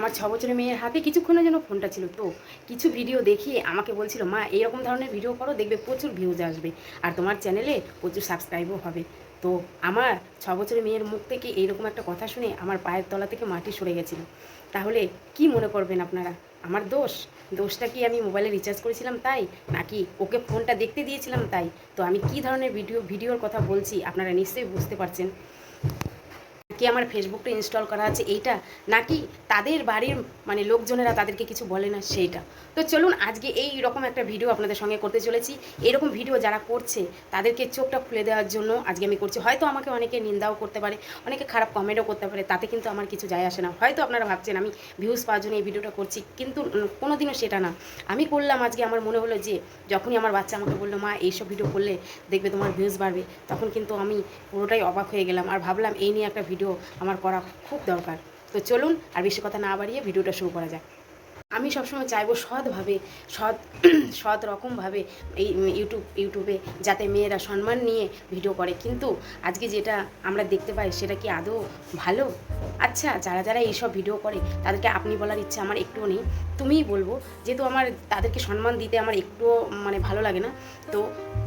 আমার ছ বছরের মেয়ের হাতে কিছুক্ষণের জন্য ফোনটা ছিল। তো কিছু ভিডিও দেখিয়ে আমাকে বলছিল, মা এইরকম ধরনের ভিডিও করো, দেখবে প্রচুর ভিউজ আসবে আর তোমার চ্যানেলে প্রচুর সাবস্ক্রাইবও হবে। তো আমার ছ বছরের মেয়ের মুখ থেকে এইরকম একটা কথা শুনে আমার পায়ের তলা থেকে মাটি সরে গেছিল। তাহলে কি মনে করবেন আপনারা? আমার দোষ? দোষটা কি আমি মোবাইলে রিচার্জ করেছিলাম তাই? নাকি ওকে ফোনটা দেখতে দিয়েছিলাম তাই? তো আমি কি ধরনের ভিডিও ভিডিওর কথা বলছি আপনারা নিশ্চয়ই বুঝতে পারছেন। কি আমার ফেসবুকটা ইনস্টল করা আছে এইটা? নাকি তাদের বাড়ির মানে লোকজনেরা তাদেরকে কিছু বলে না সেইটা? তো চলুন আজকে এই রকম একটা ভিডিও আপনাদের সঙ্গে করতে চলেছি। এরকম ভিডিও যারা করছে তাদেরকে চোখটা খুলে দেওয়ার জন্য আজকে আমি করছি। হয়তো আমাকে অনেকে নিন্দাও করতে পারে অনেকে খারাপ কমেন্টও করতে পারে তাতে কিন্তু আমার কিছু যায় আসে না। হয়তো আপনারা ভাবছেন আমি ভিউজ পাওয়ার জন্য এই ভিডিওটা করছি কিন্তু উম, কোনোদিনও সেটা না। আমি করলাম আজকে আমার মনে হলো যে যখনই আমার বাচ্চা আমাকে বলল মা এইসব ভিডিও করলে দেখবে তোমার ভিউজ বাড়বে। তখন কিন্তু আমি পুরোটাই অবাক হয়ে গেলাম। আর ভাবলাম এই নিয়ে একটা ভিডিও আমার করা খুব দরকার। তো চলুন আর বেশি কথা না বাড়িয়ে ভিডিওটা শুরু করা যাক। আমি সবসময় চাইব সৎভাবে, সৎ সৎ রকমভাবে এই ইউটিউব, ইউটিউবে যাতে মেয়েরা সম্মান নিয়ে ভিডিও করে। কিন্তু আজকে যেটা আমরা দেখতে পাই সেটা কি আদৌ ভালো? আচ্ছা যারা যারা এইসব ভিডিও করে তাদেরকে আপনি বলার ইচ্ছা আমার একটুও নেই। তুমিই বলব, যেহেতু আমার তাদেরকে সম্মান দিতে আমার একটুও মানে ভালো লাগে না, তো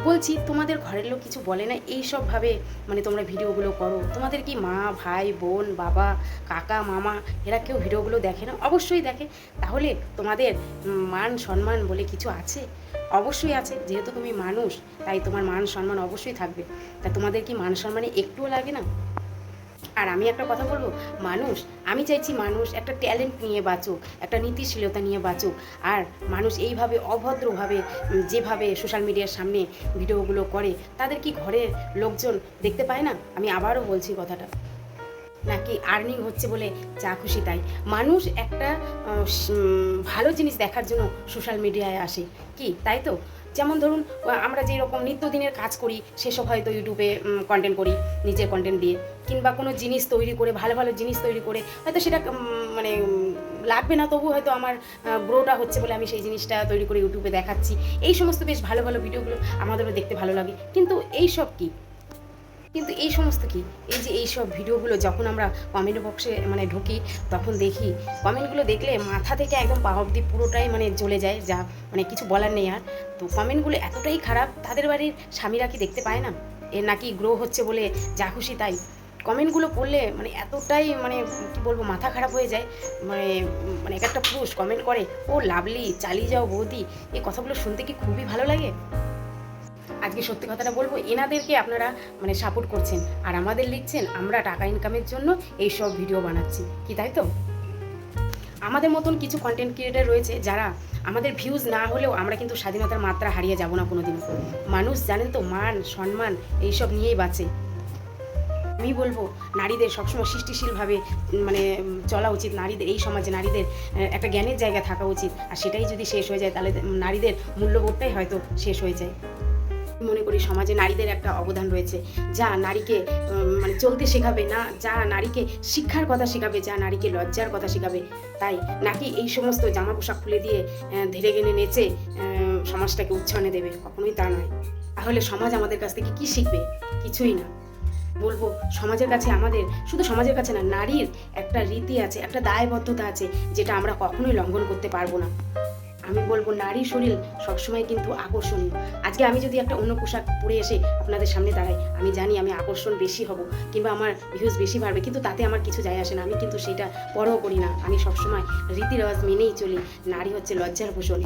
বলছি তোমাদের ঘরের লোক কিছু বলে না এইসবভাবে মানে তোমরা ভিডিওগুলো করো। তোমাদের কি মা, ভাই, বোন, বাবা, কাকা, মামা এরা কেউ ভিডিওগুলো দেখে না? অবশ্যই দেখে। তাহলে তোমাদের মান সম্মান বলে কিছু আছে? অবশ্যই আছে, যেহেতু তুমি মানুষ, তাই তোমার মান সম্মান অবশ্যই থাকবে। তা তোমাদের কি মান সম্মানে একটুও লাগে না? আর আমি একটা কথা বলব, মানুষ, আমি চাইছি মানুষ একটা ট্যালেন্ট নিয়ে বাঁচুক, একটা নীতিশীলতা নিয়ে বাঁচুক। আর মানুষ এইভাবে অভদ্রভাবে, যেভাবে সোশ্যাল মিডিয়ার সামনে ভিডিওগুলো করে, তাদের কি ঘরের লোকজন দেখতে পায় না? আমি আবারও বলছি কথাটা। নাকি আর্নিং হচ্ছে বলে যা খুশি তাই। মানুষ একটা ভালো জিনিস দেখার জন্য সোশ্যাল মিডিয়ায় আসে। কি, তাই তো? যেমন ধরুন আমরা যেই রকম নিত্যদিনের কাজ করি, সেসব হয়তো ইউটিউবে কন্টেন্ট করি, নিজের কন্টেন্ট দিয়ে। কিংবা কোনো জিনিস তৈরি করে, ভালো ভালো জিনিস তৈরি করে, হয়তো সেটা মানে লাগবে না তবু হয়তো আমার গ্রোটা হচ্ছে বলে আমি সেই জিনিসটা তৈরি করে ইউটিউবে দেখাচ্ছি। এই সমস্ত বেশ ভালো ভালো ভিডিওগুলো আমাদেরও দেখতে ভালো লাগে। কিন্তু এই সব কি? কিন্তু এই সমস্ত কি? এই যে এই সব ভিডিওগুলো যখন আমরা কমেন্ট বক্সে মানে ঢুকি, তখন দেখি। কমেন্টগুলো দেখলে মাথা থেকে একদম পা অব্দি পুরোটাই মানে জ্বলে যায়, যা মানে কিছু বলার নেই আর। তো কমেন্টগুলো এতটাই খারাপ, তাদের বাড়ির স্বামীরা কি দেখতে পায় না? এ নাকি গ্রো হচ্ছে বলে যা খুশি তাই। কমেন্টগুলো পড়লে মানে এতটাই মানে কি বলব, মাথা খারাপ হয়ে যায়। মানে মানে এক একটা পুরুষ কমেন্ট করে, ও লাভলি, চালিয়ে যাও বৌদি। এই কথাগুলো শুনতে কি খুবই ভালো লাগে? আজকে সত্যি কথাটা বলব, এনাদেরকে আপনারা মানে সাপোর্ট করছেন আর আমাদের লিখছেন, আমরা টাকা ইনকামের জন্য এই সব ভিডিও বানাচ্ছি। কি তাই তো? আমাদের মতন কিছু কন্টেন্ট ক্রিয়েটার রয়েছে যারা আমাদের ভিউজ না হলেও আমরা কিন্তু স্বাধীনতার মাত্রা হারিয়ে যাব না কোনোদিন মানুষ জানেন তো, মান, সম্মান, এইসব নিয়েই বাঁচে। আমি বলব, নারীদের সবসময় সৃষ্টিশীলভাবে মানে চলা উচিত। নারীদের, এই সমাজে নারীদের একটা জ্ঞানের জায়গা থাকা উচিত। আর সেটাই যদি শেষ হয়ে যায়, তাহলে নারীদের মূল্যবোধটাই হয়তো শেষ হয়ে যায়। মনে করি সমাজে নারীদের একটা অবদান রয়েছে। যা নারীকে মানে চলতে শেখাবে না, যা নারীকে শিক্ষার কথা শেখাবে, যা নারীকে লজ্জার কথা শেখাবে। তাই নাকি এই সমস্ত জামা পোশাক খুলে দিয়ে ধীরে গেনে নেচে সমাজটাকে উচ্ছনে দেবে? কখনোই তা নয়। তাহলে সমাজ আমাদের কাছ থেকে কি শিখবে? কিছুই না। বলব, সমাজের কাছে আমাদের, শুধু সমাজের কাছে না, নারীর একটা রীতি আছে, একটা দায়বদ্ধতা আছে, যেটা আমরা কখনোই লঙ্ঘন করতে পারব না। আমি বলব নারী শরীর সবসময় কিন্তু আকর্ষণীয়। আজকে আমি যদি একটা অন্য পোশাক পরে এসে আপনাদের সামনে দাঁড়াই, আমি জানি আমি আকর্ষণ বেশি হব কিংবা আমার ভিউজ বেশি বাড়বে, কিন্তু তাতে আমার কিছু যায় আসে না। আমি কিন্তু সেটা পরও করি না। আমি সবসময় রীতি রেওয়াজ মেনেই চলি। নারী হচ্ছে লজ্জার ভূষণ।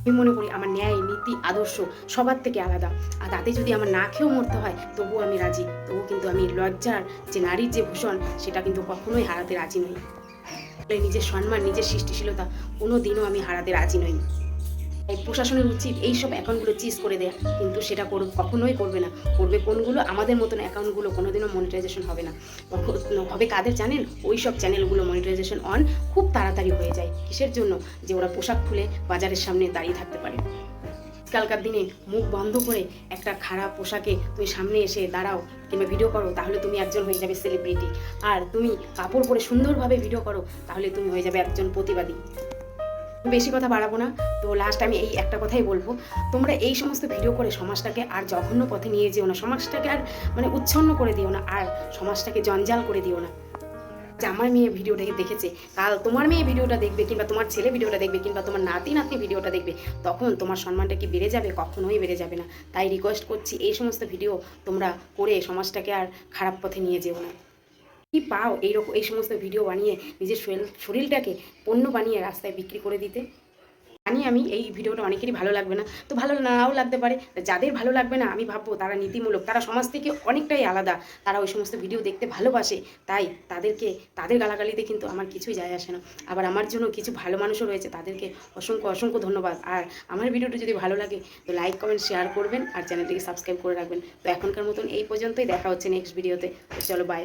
আমি মনে করি আমার ন্যায়, নীতি, আদর্শ সবার থেকে আলাদা। আর তাতে যদি আমার না খেয়েও মরতে হয়, তবুও আমি রাজি। তবুও কিন্তু আমি লজ্জার যে নারীর যে ভূষণ, সেটা কিন্তু কখনোই হারাতে রাজি নই। নিজের সম্মান, নিজের সৃষ্টিশীলতা কোনো দিনও আমি হারাতে রাজি নই। তাই প্রশাসনের উচিত এইসব অ্যাকাউন্টগুলো চিজ করে দেয়া। কিন্তু সেটা করবে কখনোই করবে না। করবে কোনগুলো? আমাদের মতন অ্যাকাউন্টগুলো কোনোদিনও মনিটাইজেশন হবে না। হবে কাদের জানেন ওই সব চ্যানেলগুলো মনিটাইজেশন অন খুব তাড়াতাড়ি হয়ে যায়। কিসের জন্য? যে ওরা পোশাক খুলে বাজারের সামনে দাঁড়িয়ে থাকতে পারে। আজকালকার দিনে মুখ বন্ধ করে একটা খারাপ পোশাকে তুমি সামনে এসে দাঁড়াও কিংবা ভিডিও করো, তাহলে তুমি একজন হয়ে যাবে সেলিব্রিটি আর তুমি কাপড় পরে সুন্দরভাবে ভিডিও করো, তাহলে তুমি হয়ে যাবে একজন প্রতিবাদী। বেশি কথা বাড়াবো না, তো লাস্ট আমি এই একটা কথাই বলব। তোমরা এই সমস্ত ভিডিও করে সমাজটাকে আর জঘন্য পথে নিয়ে যেও না, সমাজটাকে আর মানে উচ্ছন্ন করে দিও না, আর সমাজটাকে জঞ্জাল করে দিও না। যে আমার মেয়ে ভিডিওটাকে দেখেছে, কাল তোমার মেয়ে ভিডিওটা দেখবে কিংবা তোমার ছেলে ভিডিওটা দেখবে কিংবা তোমার নাতি নাতি ভিডিওটা দেখবে, তখন তোমার সম্মানটা কি বেড়ে যাবে? কখনোই বেড়ে যাবে না। তাই রিকোয়েস্ট করছি, এই সমস্ত ভিডিও তোমরা করে সমাজটাকে আর খারাপ পথে নিয়ে যেও না। কি পাও এইরকম এই সমস্ত ভিডিও বানিয়ে নিজের শরীর, শরীরটাকে পণ্য বানিয়ে রাস্তায় বিক্রি করে দিতে? জানি আমি এই ভিডিওটা অনেকেরই ভালো লাগবে না। তো ভালো নাও লাগতে পারে। যাদের ভালো লাগবে না, আমি ভাববো তারা নীতিমূলক, তারা সমাজ থেকে অনেকটাই আলাদা। তারা ওই সমস্ত ভিডিও দেখতে ভালোবাসে। তাই তাদেরকে, তাদের গালাগালিতে কিন্তু আমার কিছুই যায় আসে না। আবার আমার জন্য কিছু ভালো মানুষও রয়েছে, তাদেরকে অসংখ্য অসংখ্য ধন্যবাদ। আর আমার ভিডিওটা যদি ভালো লাগে, তো লাইক কমেন্ট শেয়ার করবেন। আর চ্যানেলটিকে সাবস্ক্রাইব করে রাখবেন। তো এখনকার মতন এই পর্যন্তই। দেখা হচ্ছে নেক্সট ভিডিওতে চলো বাই